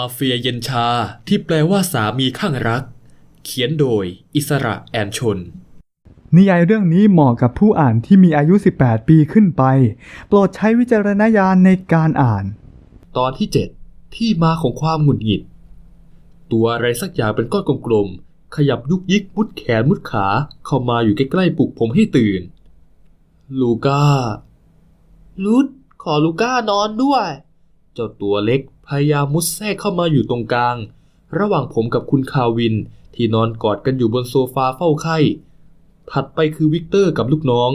มาเฟียเย็นชาที่แปลว่าสามีข้างรัก เขียนโดย อิสระแอนชน นิยายเรื่องนี้เหมาะกับผู้อ่านที่มีอายุ 18 ปีขึ้นไป โปรดใช้วิจารณญาณในการอ่าน ตอนที่ 7 ที่มาของความหงุดหงิด ตัวอะไรสักอย่างเป็นก้อนกลมๆขยับยุกยิกมุดแขนมุดขาเข้ามาอยู่ใกล้ๆปลุกผมให้ตื่น ลูก้าลุดขอลูก้านอนด้วย เจ้าตัวเล็ก พยายามมุดแทรกเข้ามาอยู่ตรงกลาง ระหว่างผมกับคุณคาวินที่นอนกอดกันอยู่บนโซฟาเฝ้าไข้ ถัดไปคือวิกเตอร์กับลูกน้อง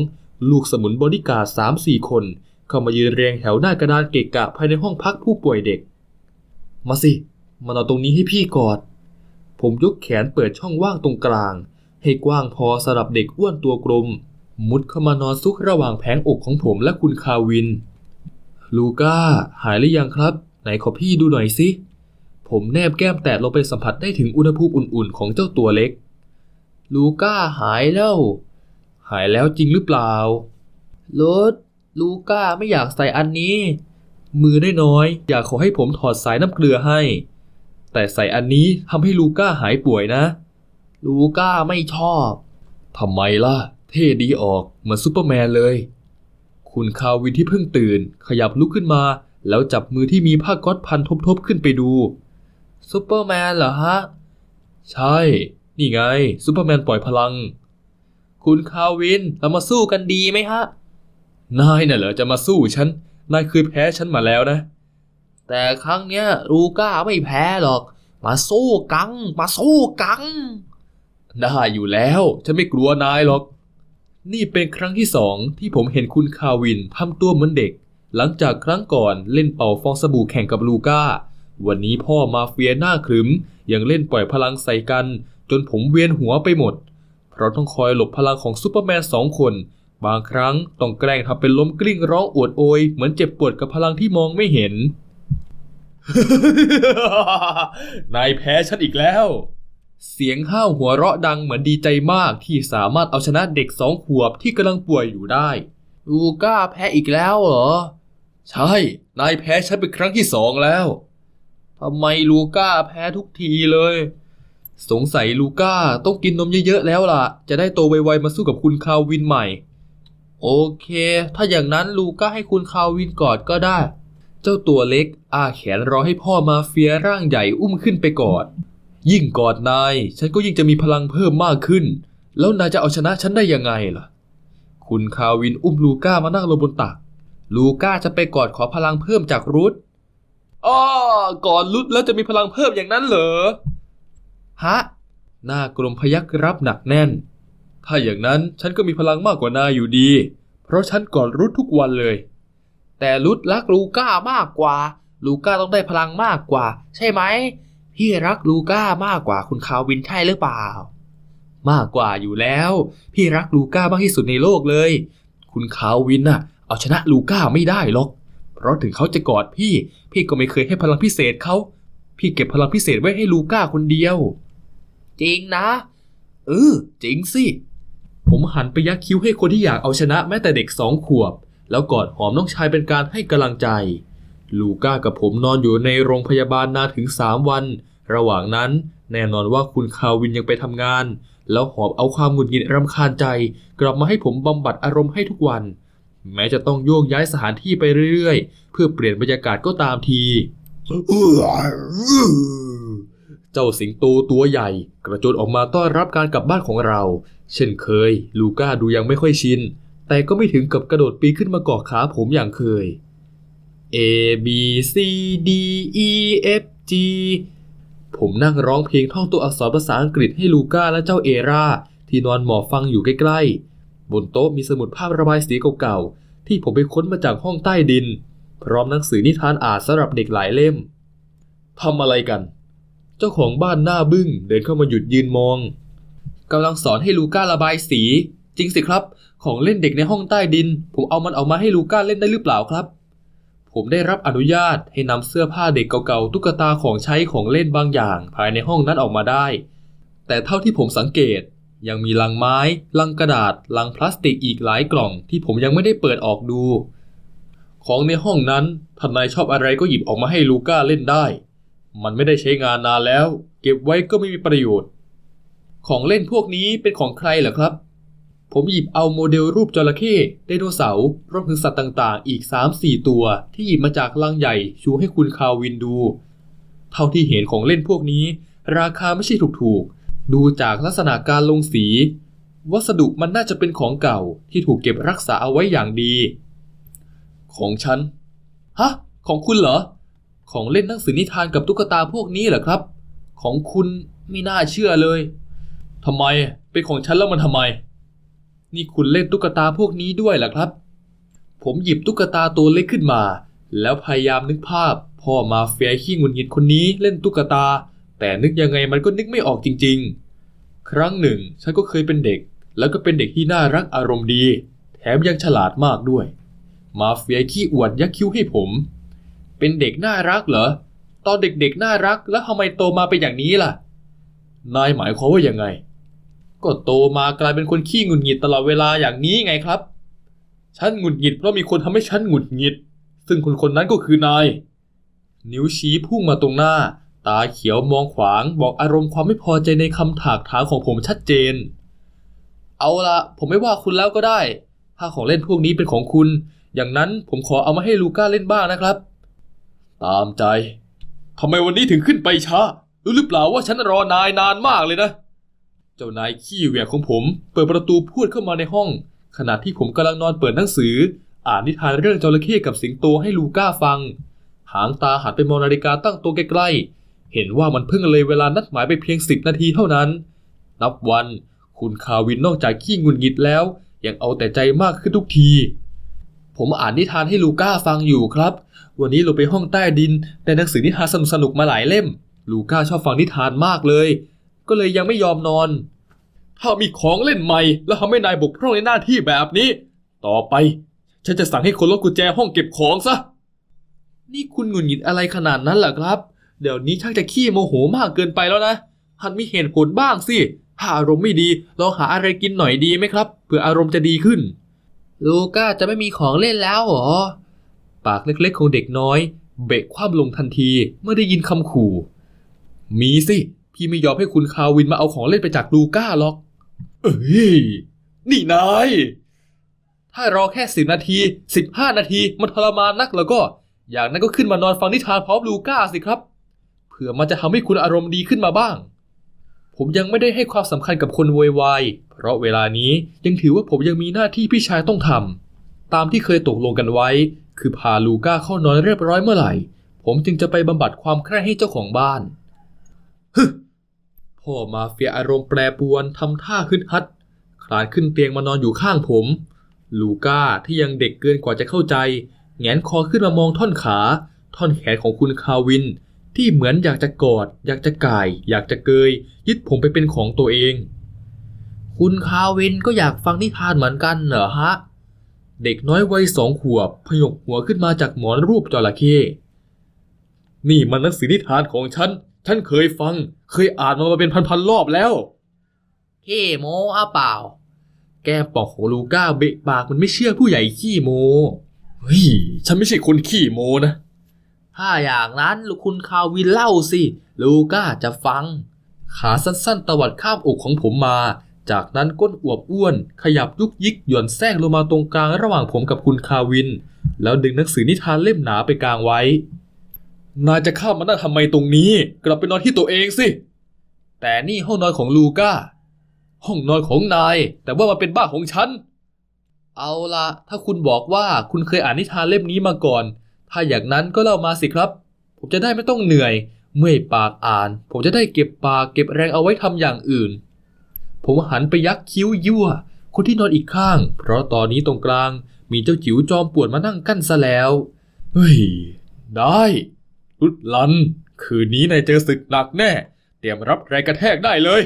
ลูกสมุนบริการสามสี่คน เข้ามายืนเรียงแถวหน้ากระดานเกะกะภายในห้องพักผู้ป่วยเด็ก มาสิ มานอนตรงนี้ให้พี่กอด ผมยกแขนเปิดช่องว่างตรงกลาง ให้กว้างพอสำหรับเด็กอ้วนตัวกลม มุดเข้ามานอนซุกระหว่างแผงอกของผมและคุณคาวิน ลูก้า หายหรือยังครับ ไหนขอพี่ดูหน่อยสิ ผมแนบแก้มแตะลงไปสัมผัสได้ถึงอุณหภูมิอุ่นๆ ของเจ้าตัวเล็ก ลูก้าหายแล้ว หายแล้วจริงหรือเปล่าโรดลูก้าไม่อยากใส่อันนี้ มือน้อยๆอยากขอให้ผมถอดสายน้ำเกลือให้ แต่ใส่อันนี้ทำให้ลูก้าหายป่วยนะ ลูก้าไม่ชอบทำไมล่ะ เท่ดีออกเหมือนซูเปอร์แมนเลย คุณคาวินที่เพิ่งตื่น ขยับลุกขึ้นมา แล้วจับมือที่มีผ้าก๊อตพันทบๆขึ้นไปดูซูเปอร์แมนเหรอฮะ ใช่ นี่ไงซูเปอร์แมนปล่อยพลัง คุณคาวินเรามาสู้กันดีไหมฮะ นายน่ะเหรอจะมาสู้ฉัน นายเคยแพ้ฉันมาแล้วนะ แต่ครั้งเนี้ยลูก้าไม่แพ้หรอก มาสู้กัง มาสู้กัง ได้อยู่แล้ว ฉันไม่กลัวนายหรอก นี่เป็นครั้งที่สองที่ผมเห็นคุณคาวินทำตัวเหมือนเด็ก หลังจากครั้งก่อนเล่นเป่าฟองสบู่แข่งกับลูก้า วันนี้พ่อมาเฟียหน้าขรึม ยังเล่นปล่อยพลังใส่กัน จนผมเวียนหัวไปหมด เพราะต้องคอยหลบพลังของซูเปอร์แมนสองคน บางครั้งต้องแกล้งทำเป็นล้มกลิ้งร้องอวดโอย เหมือนเจ็บปวดกับพลังที่มองไม่เห็น นายแพ้ฉันอีกแล้ว เสียงห้าวหัวเราะดังเหมือนดีใจมากที่สามารถเอาชนะเด็กสองขวบที่กำลังป่วยอยู่ได้ลูก้าแพ้อีกแล้วเหรอ ใช่ นายแพ้ฉันเป็นครั้งที่สองแล้วทำไมลูก้าแพ้ทุกทีเลย สงสัยลูก้าต้องกินนมเยอะๆแล้วล่ะ จะได้โตไวๆมาสู้กับคุณคาวินใหม่ โอเค ถ้าอย่างนั้นลูก้าให้คุณคาวินกอดก็ได้ เจ้าตัวเล็กอ้าแขนรอให้พ่อมาเฟียร่างใหญ่อุ้มขึ้นไปกอด ยิ่งกอดนาย ฉันก็ยิ่งจะมีพลังเพิ่มมากขึ้น แล้วนายจะเอาชนะฉันได้ยังไงล่ะ คุณคาวินอุ้มลูก้ามานั่งลงบนตัก ลูก้าจะไปกอดขอพลังเพิ่มจากรุธอ้อกอดรุธแล้วจะมีพลังเพิ่มอย่างนั้นเหรอ ฮะ หน้ากลมพยักรับหนักแน่น ถ้าอย่างนั้นฉันก็มีพลังมากกว่านายอยู่ดี เพราะฉันกอดรุธทุกวันเลย แต่รุธรักลูก้ามากกว่า ลูก้าต้องได้พลังมากกว่า ใช่ไหม พี่รักลูก้ามากกว่าคุณคาวินใช่หรือเปล่า มากกว่าอยู่แล้ว พี่รักลูก้ามากที่สุดในโลกเลย คุณคาวินน่ะ เอาชนะลูก้าไม่ได้หรอก เพราะถึงเขาจะกอดพี่ พี่ก็ไม่เคยให้พลังพิเศษเขา พี่เก็บพลังพิเศษไว้ให้ลูก้าคนเดียว จริงนะเออจริงสิ ผมหันไปยักคิ้วให้คนที่อยากเอาชนะแม้แต่เด็กสองขวบ แล้วกอดหอมน้องชายเป็นการให้กำลังใจ ลูก้ากับผมนอนอยู่ในโรงพยาบาลนานถึงสามวัน ระหว่างนั้นแน่นอนว่าคุณคาวินยังไปทำงาน แล้วหอบเอาความหงุดหงิดรำคาญใจ กลับมาให้ผมบำบัดอารมณ์ให้ทุกวัน แม้จะต้องโยกย้ายสถานที่ไปเรื่อยๆ เพื่อเปลี่ยนบรรยากาศก็ตามที เจ้าสิงโตตัวใหญ่ กระโจนออกมาต้อนรับการกลับบ้านของเรา เช่นเคย ลูก้าดูยังไม่ค่อยชิน แต่ก็ไม่ถึงกับกระโดดปีนขึ้นมาเกาะขาผมอย่างเคย A B C D E F G ผมนั่งร้องเพลงท่องตัวอักษรภาษาอังกฤษให้ลูก้าและเจ้าเอราที่นอนหมอบฟังอยู่ใกล้ๆ บนโต๊ะมีสมุดภาพระบายสีเก่าๆ ที่ผมไปค้นมาจากห้องใต้ดิน พร้อมหนังสือนิทานอ่านสำหรับเด็กหลายเล่มทำอะไรกัน เจ้าของบ้านหน้าบึ้งเดินเข้ามาหยุดยืนมองกำลังสอนให้ลูก้าระบายสี จริงสิครับ ของเล่นเด็กในห้องใต้ดิน ผมเอามันออกมาให้ลูก้าเล่นได้หรือเปล่าครับ ผมได้รับอนุญาตให้นำเสื้อผ้าเด็กเก่าๆตุ๊กตาของใช้ของเล่นบางอย่าง ภายในห้องนั้นออกมาได้ แต่เท่าที่ผมสังเกต ยังมีลังไม้ ลังกระดาษ ลังพลาสติกอีกหลายกล่องที่ผมยังไม่ได้เปิดออกดู ของในห้องนั้นท่านนายชอบอะไรก็หยิบออกมาให้ลูก้าเล่นได้ มันไม่ได้ใช้งานนานแล้ว เก็บไว้ก็ไม่มีประโยชน์ ของเล่นพวกนี้เป็นของใครเหรอครับ ผมหยิบเอาโมเดลรูปจระเข้ไดโนเสาร์รวมถึงสัตว์ต่างๆ อีก 3-4 ตัว ที่หยิบมาจากลังใหญ่ชูให้คุณคาวินดู เท่าที่เห็นของเล่นพวกนี้ ราคาไม่ใช่ถูกๆ ดูจากลักษณะการลงสี วัสดุมันน่าจะเป็นของเก่าที่ถูกเก็บรักษาเอาไว้อย่างดี ของฉัน ฮะ ของคุณเหรอ ของเล่นหนังสือนิทานกับตุ๊กตาพวกนี้เหรอครับ ของคุณไม่น่าเชื่อเลยทำไม เป็นของฉันแล้วมันทำไม นี่คุณเล่นตุ๊กตาพวกนี้ด้วยเหรอครับ ผมหยิบตุ๊กตาตัวเล็กขึ้นมา แล้วพยายามนึกภาพพ่อมาเฟียขี้งุดหงิดคนนี้เล่นตุ๊กตา แต่นึกยังไงมันก็นึกไม่ออกจริงๆ ครั้งหนึ่งฉันก็เคยเป็นเด็ก แล้วก็เป็นเด็กที่น่ารักอารมณ์ดี แถมยังฉลาดมากด้วย มาเฟียขี้อวดยักคิ้วให้ผม เป็นเด็กน่ารักเหรอ ตอนเด็กๆน่ารัก แล้วทำไมโตมาเป็นอย่างนี้ล่ะ นายหมายความว่ายังไง ก็โตมากลายเป็นคนขี้หงุดหงิดตลอดเวลาอย่างนี้ไงครับ ฉันหงุดหงิดเพราะมีคนทำให้ฉันหงุดหงิด ซึ่งคนคนนั้นก็คือนาย นิ้วชี้พุ่งมาตรงหน้า ตาเขียวมองขวางบอกอารมณ์ความไม่พอใจในคำถากถามของผมชัดเจน เอาละผมไม่ว่าคุณแล้วก็ได้ ถ้าของเล่นพวกนี้เป็นของคุณ อย่างนั้นผมขอเอามาให้ลูก้าเล่นบ้างนะครับ ตามใจทำไมวันนี้ถึงขึ้นไปช้า รู้หรือเปล่าว่าฉันรอนายนานมากเลยนะ เจ้านายขี้เหวี่ยงของผม เปิดประตูพูดเข้ามาในห้อง ขณะที่ผมกำลังนอนเปิดหนังสือ อ่านนิทานเรื่องจระเข้กับสิงโตให้ลูก้าฟัง หางตาหันไปมองนาฬิกาตั้งตัวใกล้ๆ เห็นว่ามันเพิ่งเลยเวลานัดหมายไปเพียงสิบนาทีเท่านั้น นับวันคุณคาวินนอกจากขี้งุนงิดแล้ว ยังเอาแต่ใจมากขึ้นทุกที ผมอ่านนิทานให้ลูก้าฟังอยู่ครับ วันนี้เราไปห้องใต้ดินได้หนังสือนิทานสนุกๆมาหลายเล่ม ลูก้าชอบฟังนิทานมากเลย ก็เลยยังไม่ยอมนอน ถ้ามีของเล่นใหม่ แล้วทำให้นายบกพร่องในหน้าที่แบบนี้ ต่อไป ฉันจะสั่งให้คนล็อกกุญแจห้องเก็บของซะ นี่คุณหงุดหงิดอะไรขนาดนั้นเหรอครับ เดี๋ยวนี้ช่างจะขี้โมโหมากเกินไปแล้วนะหัดมีเหตุผลบ้างสิถ้าอารมณ์ไม่ดีลองหาอะไรกินหน่อยดีไหมครับเพื่ออารมณ์จะดีขึ้น ลูก้าจะไม่มีของเล่นแล้วเหรอ ปากเล็กๆของเด็กน้อย เบะคว่ำลงทันทีเมื่อได้ยินคำขู่ มีสิ พี่ไม่ยอมให้คุณคาวินมาเอาของเล่นไปจากลูก้าหรอก เอ้ย นี่นาย ถ้ารอแค่สิบนาทีสิบห้านาทีมันทรมานนักแล้วก็ อย่างนั้นก็ขึ้นมานอนฟังนิทานพร้อมลูก้าสิครับ ผื่อมันจะทำให้คุณอารมณ์ดีขึ้นมาบ้าง ผมยังไม่ได้ให้ความสำคัญกับคนโวยวายเพราะเวลานี้ยังถือว่าผมยังมีหน้าที่พี่ชายต้องทำตามที่เคยตกลงกันไว้ คือพาลูก้าเข้านอนเรียบร้อยเมื่อไหร่ ผมจึงจะไปบำบัดความใคร่ให้เจ้าของบ้านฮึพ่อมาเฟียอารมณ์แปรปรวนทำท่าขึ้นฮัดคลานขึ้นเตียงมานอนอยู่ข้างผม ลูก้าที่ยังเด็กเกินกว่าจะเข้าใจแงนคอขึ้นมามองท่อนขา ท่อนแขนของคุณคาวิน ที่เหมือนอยากจะกอด อยากจะก่าย อยากจะเกย ยึดผมไปเป็นของตัวเอง คุณคาวินก็อยากฟังนิทานเหมือนกันเหรอฮะ เด็กน้อยวัยสองขวบพยกหัวขึ้นมาจากหมอนรูปจระเข้นี่มันหนังสือนิทานของฉัน ฉันเคยฟัง เคยอ่านมันมาเป็นพันๆรอบแล้วเฮ้โมอาเปล่า แก้มปอกของลูก้าเบะปากมันไม่เชื่อผู้ใหญ่ขี้โม เฮ้ย ฉันไม่ใช่คนขี้โมนะ ถ้าอย่างนั้นลูกคุณคาวินเล่าสิ ลูก้าจะฟัง ขาสั้นๆตวัดข้ามอกของผมมา จากนั้นก้นอวบอ้วน ขยับยุกยิกหย่อนแทรกลงมาตรงกลางระหว่างผมกับคุณคาวิน แล้วดึงหนังสือนิทานเล่มหนาไปกลางไว้ นายจะข้ามมานั่งทำไมตรงนี้ กลับไปนอนที่ตัวเองสิ แต่นี่ห้องนอนของลูก้า ห้องนอนของนาย แต่ว่ามันเป็นบ้านของฉัน เอาละถ้าคุณบอกว่าคุณเคยอ่านนิทานเล่มนี้มาก่อน ถ้าอย่างนั้นก็เล่ามาสิครับ ผมจะได้ไม่ต้องเหนื่อย เมื่อยปากอ่าน ผมจะได้เก็บปากเก็บแรงเอาไว้ทำอย่างอื่น ผมหันไปยักคิ้วยั่ว คนที่นอนอีกข้าง เพราะตอนนี้ตรงกลางมีเจ้าจิ๋วจอมปวนมานั่งกั้นซะแล้ว เฮ้ย ได้รุดลัน คืนนี้นายเจอศึกหนักแน่ เตรียมรับแรงกระแทกได้เลย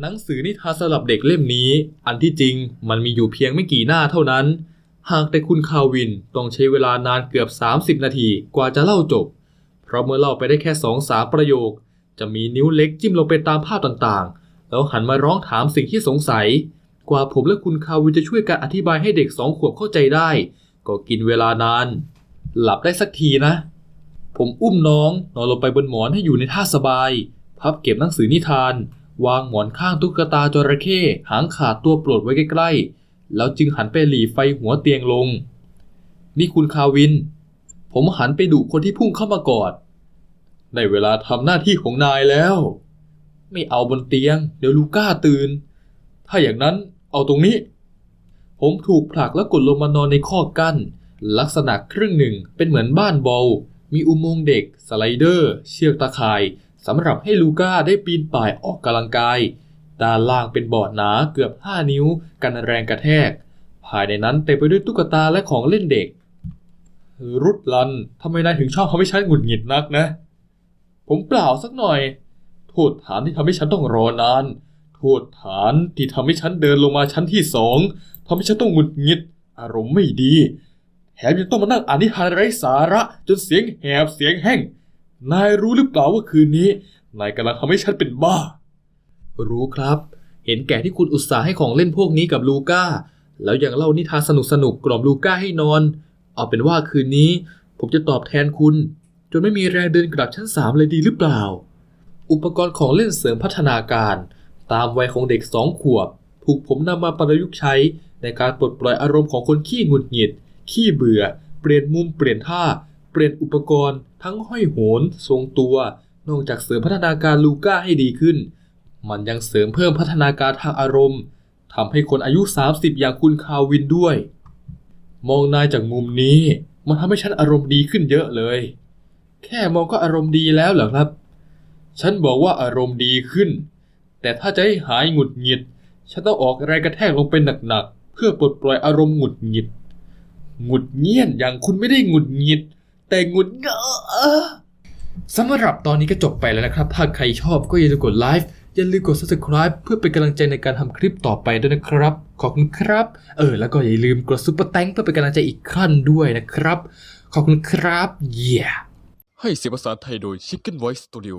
หนังสือนิทานสำหรับเด็กเล่มนี้ อันที่จริงมันมีอยู่เพียงไม่กี่หน้าเท่านั้น หากแต่คุณคาวินต้องใช้เวลานานเกือบ 30 นาทีกว่าจะเล่าจบ เพราะเมื่อเล่าไปได้แค่สองสาประโยค จะมีนิ้วเล็กจิ้มลงไปตามภาพต่างๆ แล้วหันมาร้องถามสิ่งที่สงสัย กว่าผมและคุณคาวินจะช่วยกันอธิบายให้เด็กสองขวบเข้าใจได้ ก็กินเวลานาน หลับได้สักทีนะ ผมอุ้มน้องนอนลงไปบนหมอนให้อยู่ในท่าสบาย พับเก็บหนังสือนิทาน วางหมอนข้างตุ๊กตาจระเข้หางขาดตัวโปรดไว้ใกล้ๆ แล้วจึงหันไปหลีไฟหัวเตียงลง นี่คุณคาวิน ผมหันไปดูคนที่พุ่งเข้ามากอดได้เวลาทำหน้าที่ของนายแล้ว ไม่เอาบนเตียง เดี๋ยวลูก้าตื่น ถ้าอย่างนั้นเอาตรงนี้ ผมถูกผลักแล้วกดลงมานอนในข้อกั้น ลักษณะครึ่งหนึ่งเป็นเหมือนบ้านบอลมีอุโมงค์เด็ก สไลเดอร์ เชือกตะข่ายสำหรับให้ลูก้าได้ปีนป่ายออกกำลังกาย ด้านล่างเป็นบอร์ดหนาเกือบ 5 นิ้ว กันแรงกระแทก ภายในนั้นเต็มไปด้วยตุ๊กตาและของเล่นเด็ก รุดลันทำไมนายถึงชอบทำให้ฉันหงุดหงิดนักนะ ผมเปล่าสักหน่อย โทษฐานที่ทำให้ฉันต้องรอนาน โทษฐานที่ทำให้ฉันเดินลงมาชั้นที่สองทำให้ฉันต้องหงุดหงิด อารมณ์ไม่ดีแถมยังต้องมานั่งอ่านนิทานไร้สาระ จนเสียงแหบเสียงแห้ง นายรู้หรือเปล่าว่าคืนนี้ นายกำลังทำให้ฉันเป็นบ้า รู้ครับ เห็นแก่ที่คุณอุตส่าห์ให้ของเล่นพวกนี้กับลูก้า แล้วยังเล่านิทานสนุกๆกล่อมลูก้าให้นอน เอาเป็นว่าคืนนี้ผมจะตอบแทนคุณ จนไม่มีแรงเดินกลับชั้นสามเลยดีหรือเปล่า อุปกรณ์ของเล่นเสริมพัฒนาการ ตามวัยของเด็กสองขวบ ถูกผมนำมาประยุกต์ใช้ในการปลดปล่อยอารมณ์ของคนขี้หงุดหงิด ขี้เบื่อ เปลี่ยนมุมเปลี่ยนท่า เปลี่ยนอุปกรณ์ ทั้งห้อยโหน ทรงตัว นอกจากเสริมพัฒนาการลูก้าให้ดีขึ้น มันยังเสริมเพิ่มพัฒนาการทางอารมณ์ทำให้คนอายุ 30 อย่างคุณคาวินด้วย มองนายจากมุมนี้ มันทำให้ฉันอารมณ์ดีขึ้นเยอะเลย แค่มองก็อารมณ์ดีแล้วเหรอครับ ฉันบอกว่าอารมณ์ดีขึ้น แต่ถ้าจะให้หายหงุดหงิด ฉันต้องออกแรงกระแทกลงไปหนักๆ เพื่อปลดปล่อยอารมณ์หงุดหงิด หงุดเงียนอย่างคุณไม่ได้หงุดหงิด แต่หงุดเงอะสำหรับตอนนี้ก็จบไปแล้วนะครับ ถ้าใครชอบก็อย่าลืมกดไลค์ อย่าลืมกด subscribe เพื่อเป็นกำลังใจในการทำคลิปต่อไปด้วยนะครับ ขอบคุณครับ เออ แล้วก็อย่าลืมกดซุปเปอร์แตงเพื่อเป็นกำลังใจอีกขั้นด้วยนะครับ ขอบคุณครับ เย้ให้เสียงภาษาไทยโดย Chicken Voice Studio